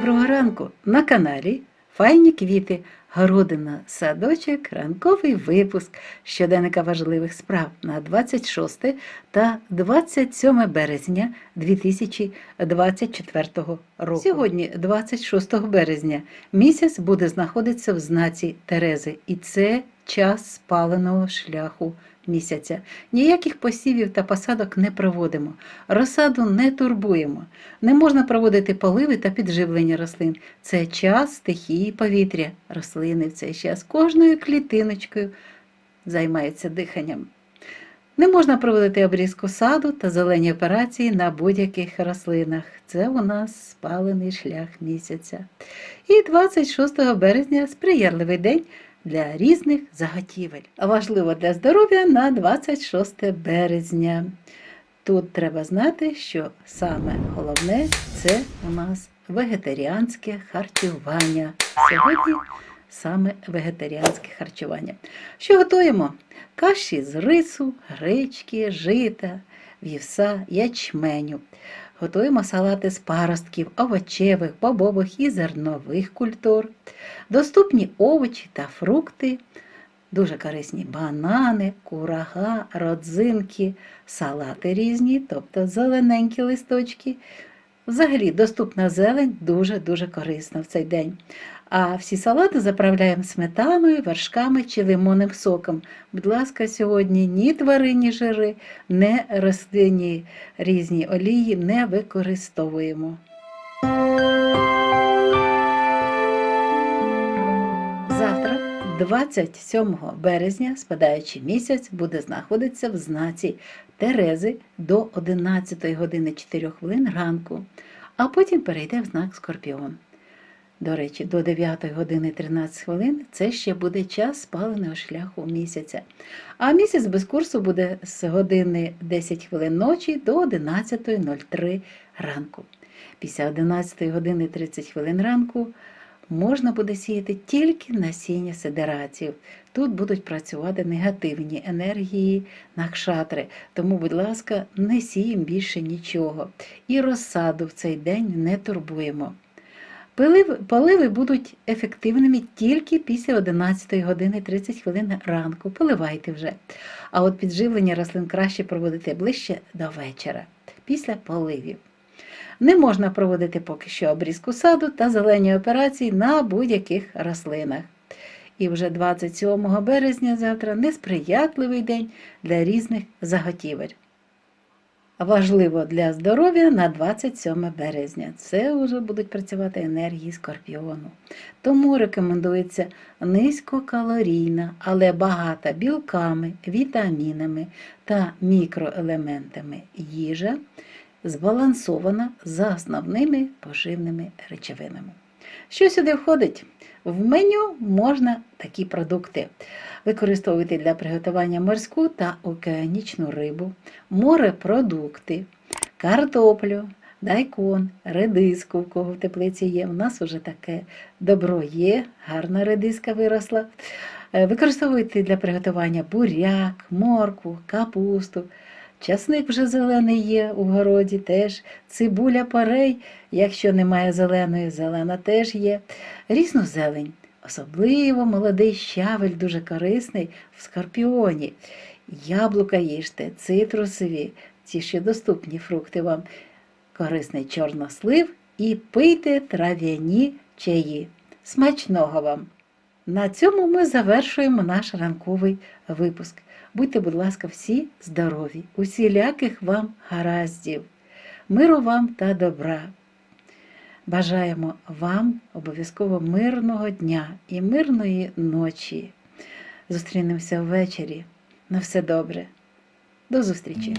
Доброго ранку на каналі Файні квіти, городина, садочок, ранковий випуск щоденника важливих справ на 26 та 27 березня 2024 року. Сьогодні, 26 березня, місяць буде знаходитися в знаці Терези, і це час спаленого шляху місяця. Ніяких посівів та посадок не проводимо, розсаду не турбуємо. Не можна проводити поливи та підживлення рослин. Це час стихії повітря. Рослини в цей час кожною клітиночкою займаються диханням. Не можна проводити обрізку саду та зелені операції на будь-яких рослинах. Це у нас спалений шлях місяця. І 26 березня сприярливий день для різних заготівель. Важливо для здоров'я на 26 березня. Тут треба знати, що саме головне це у нас вегетаріанське харчування. Сьогодні саме вегетаріанське харчування. Що готуємо? Каші з рису, гречки, жита, вівса, ячменю. Готуємо салати з паростків, овочевих, бобових і зернових культур. Доступні овочі та фрукти, дуже корисні банани, курага, родзинки, салати різні, тобто зелененькі листочки. Взагалі, доступна зелень дуже-дуже корисна в цей день. А всі салати заправляємо сметаною, вершками чи лимонним соком. Будь ласка, сьогодні ні тваринні жири, ні рослинні різні олії не використовуємо. Завтра, 27 березня, спадаючий місяць, буде знаходитися в знаці Терези до 11 години 4 хвилин ранку, а потім перейде в знак Скорпіон. До речі, до 9 години 13 хвилин це ще буде час спаленого шляху місяця. А місяць без курсу буде з години 10 хвилин ночі до 11.03 ранку. Після 11 години 30 хвилин ранку можна буде сіяти тільки насіння сидераців. Тут будуть працювати негативні енергії накшатри, тому, будь ласка, не сіємо більше нічого. І розсаду в цей день не турбуємо. Поливи, будуть ефективними тільки після 11 години 30 хвилин ранку. Поливайте вже. А от підживлення рослин краще проводити ближче до вечора, після поливів. Не можна проводити поки що обрізку саду та зелені операції на будь-яких рослинах. І вже 27 березня завтра несприятливий день для різних заготівель. Важливо для здоров'я на 27 березня. Це вже будуть працювати енергії скорпіону. Тому рекомендується низькокалорійна, але багата білками, вітамінами та мікроелементами їжа, збалансована за основними поживними речовинами. Що сюди входить? В меню можна такі продукти використовувати для приготування морську та океанічну рибу, морепродукти, картоплю, дайкон, редиску, в кого в теплиці є. У нас вже таке добро є, гарна редиска виросла. Е, Використовуйте для приготування буряк, моркву, капусту. Часник вже зелений є у городі теж, цибуля парей, якщо немає зеленої, зелена теж є. Різну зелень. Особливо молодий щавель дуже корисний в скорпіоні. Яблука їжте, цитрусові, ці ще доступні фрукти вам, корисний чорнослив і пийте трав'яні чаї. Смачного вам! На цьому ми завершуємо наш ранковий випуск. Будьте, будь ласка, всі здорові, усіляких вам гараздів, миру вам та добра. Бажаємо вам обов'язково мирного дня і мирної ночі. Зустрінемося ввечері. На все добре. До зустрічі!